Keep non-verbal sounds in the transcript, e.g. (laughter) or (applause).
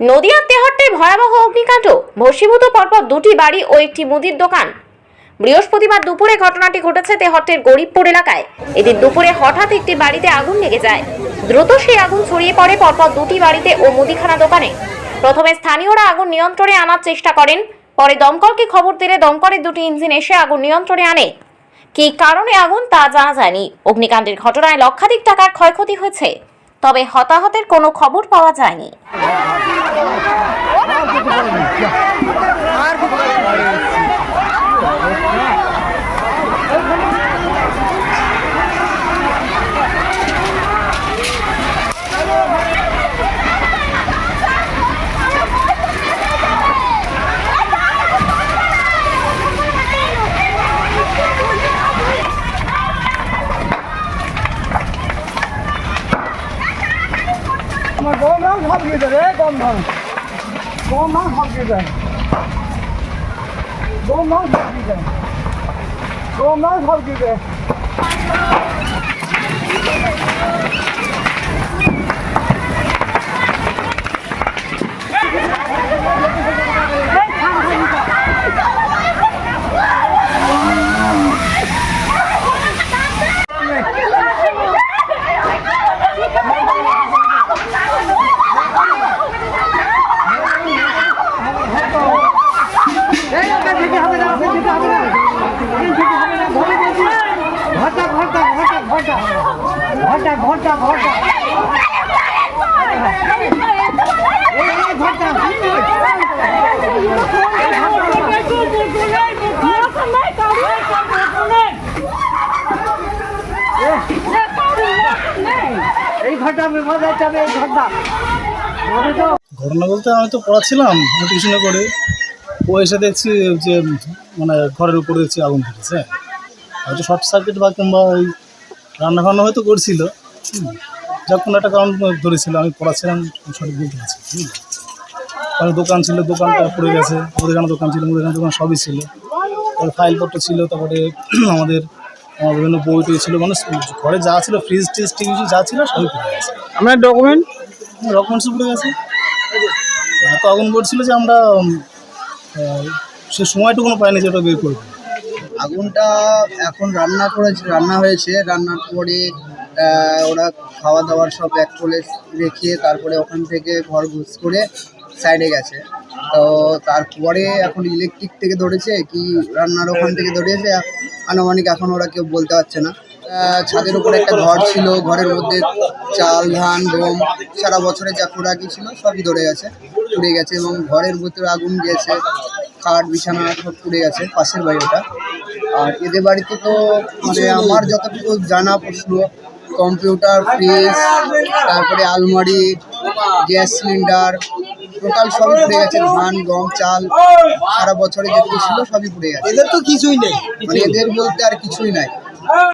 নদিয়ার তেহট্টে ভয়াবহ অগ্নিকাণ্ড। ভস্মীভূত পরপর দুটি বাড়ি ও একটি মুদির দোকান। বৃহস্পতিবার দুপুরে ঘটনাটি ঘটেছে তেহট্টের গরিবপুর এলাকায়। এদিন দুপুরে হঠাৎ একটি বাড়িতে আগুন লেগে যায়। দ্রুত সেই আগুন ছড়িয়ে পড়ে পরপর দুটি বাড়িতে ও মুদিখানা দোকানে। প্রথমে স্থানীয়রা আগুন নিয়ন্ত্রণে আনার চেষ্টা করেন, পরে দমকলকে খবর দিলে দমকলের দুটি ইঞ্জিন এসে আগুন নিয়ন্ত্রণে আনে। কী কারণে আগুন তা জানা যায়নি। অগ্নিকাণ্ডের ঘটনায় লক্ষাধিক টাকার ক্ষয়ক্ষতি হয়েছে। তবে হতাহতের কোনো খবর পাওয়া যায়নি। আমার গম ধান সব দিয়ে দেবে গম ধান গম ধান সব দিয়ে দেয় গম ধান সব দিয়ে দেয় গম বলে তো। ঘটনা বলতে আমি তো পড়াচ্ছিলাম টিউশনে করে। ও এসে দেখছি যে মানে ঘরের উপরে দেখছি আগুন ধরেছে। হয়তো শর্ট সার্কিট বা কিংবা ওই রান্না ফান্না হয়তো করছিল। যা কোনো একটা কারণ ধরেছিল আমি পড়াচ্ছিলাম সঠিক বলতে পারছি হুম। কারণ দোকান ছিল দোকানটা পড়ে গেছে মুদিখানা দোকান ছিল মুদিখানা দোকান সবই ছিল। তারপরে ফাইলপত্র ছিল তারপরে (clears throat) আমাদের আমার বিভিন্ন বই টই ছিল মানে ঘরে যা ছিল ফ্রিজ টিজ টিভি যা ছিল সবই পড়ে গেছে। আপনার ডকুমেন্ট ডকুমেন্টস উপরে গেছে। এত আগুন পড়ছিল যে আমরা সে সময়টুকুনো পাইনি যে ওটা বের করব। আগুনটা এখন রান্না করেছে রান্না হয়েছে রান্নার পরে ওরা খাওয়া দাওয়ার সব এক করে রেখে তারপরে ওখান থেকে ঘর ঘুষ করে সাইডে গেছে। তো তারপরে এখন ইলেকট্রিক থেকে ধরেছে কি রান্নার ওখান থেকে ধরেছে, আনুমানিক এখন ওরা কেউ বলতে পারছে না। ছাদের উপরে একটা ঘর ছিল, ঘরের মধ্যে চাল, ধান, গম সারা বছরে যা খোরাকি ছিল সবই ধরে গেছে, পুড়ে গেছে এবং ঘরের ভিতরে আগুন গিয়েছে খাট, বিছানা সব পুড়ে গেছে পাশের বাড়ি ওটা আর এদের বাড়িতে তো মানে আমার যতটুকু জানা প্রশ্ন কম্পিউটার ফ্রিজ তারপরে আলমারি গ্যাস সিলিন্ডার টোটাল সবই পড়ে গেছে ধান গম চাল সারা বছরে যেটুকু ছিল সবই পড়ে গেছে। এদের তো কিছুই নেই। মানে এদের বলতে আর কিছুই নাই।